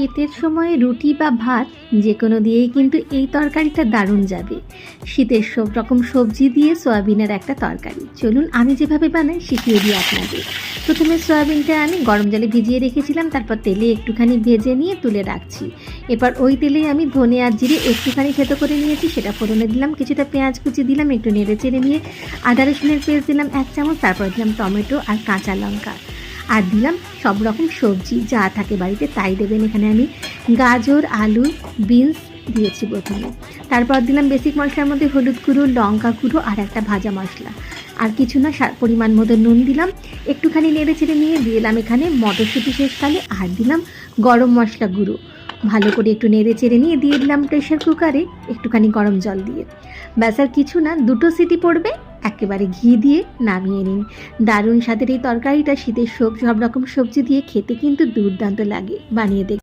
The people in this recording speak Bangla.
শীতের সময় রুটি বা ভাত যে কোনো দিয়েই কিন্তু এই তরকারিটা দারুণ যাবে। শীতের সব রকম সবজি দিয়ে সয়াবিনের একটা তরকারি। চলুন আমি যেভাবে বানাই শিখিয়ে দিই আপনাদের। প্রথমে সয়াবিনটা আমি গরম জলে ভিজিয়ে রেখেছিলাম, তারপর তেলে একটুখানি ভেজে নিয়ে তুলে রাখছি। এবার ওই তেলেই আমি ধনে আর জিরে একটুখানি থেতো করে নিয়েছি, সেটা ফোড়নে দিলাম, কিছুটা পেঁয়াজ কুচি দিলাম, একটু নেড়ে চেড়ে নিয়ে আদা রসুনের পেস্ট দিলাম এক চামচ, তারপর দিলাম টমেটো আর কাঁচা লঙ্কা। আর দিলাম সব রকম সবজি যা থাকে বাড়িতে, তাই দেবেন এখানে আমি গাজর, আলু, বিনস দিয়েছি প্রথমে। তারপর দিলাম বেসিক মশলার মধ্যে হলুদ গুঁড়ো, লঙ্কা গুঁড়ো আর একটা ভাজা মশলা। আর কিছু না পরিমাণ মতো নুন দিলাম, একটুখানি নেড়ে ছেড়ে নিয়ে দিলাম এখানে মটরশুঁটি শেষকালে আর দিলাম গরম মশলা গুঁড়ো। ভালো করে একটু নেড়ে চেড়ে নিয়ে দিয়ে দিলাম প্রেশার কুকারে একটুখানি গরম জল দিয়ে। ব্যাস, আর কিছু না, দুটো সিটি পড়বে একেবারে ঘি দিয়ে নামিয়ে নিন। দারুণ স্বাদের এই তরকারিটা শীতের সব সব রকম সবজি দিয়ে খেতে কিন্তু দুর্দান্ত লাগে। বানিয়ে দেখ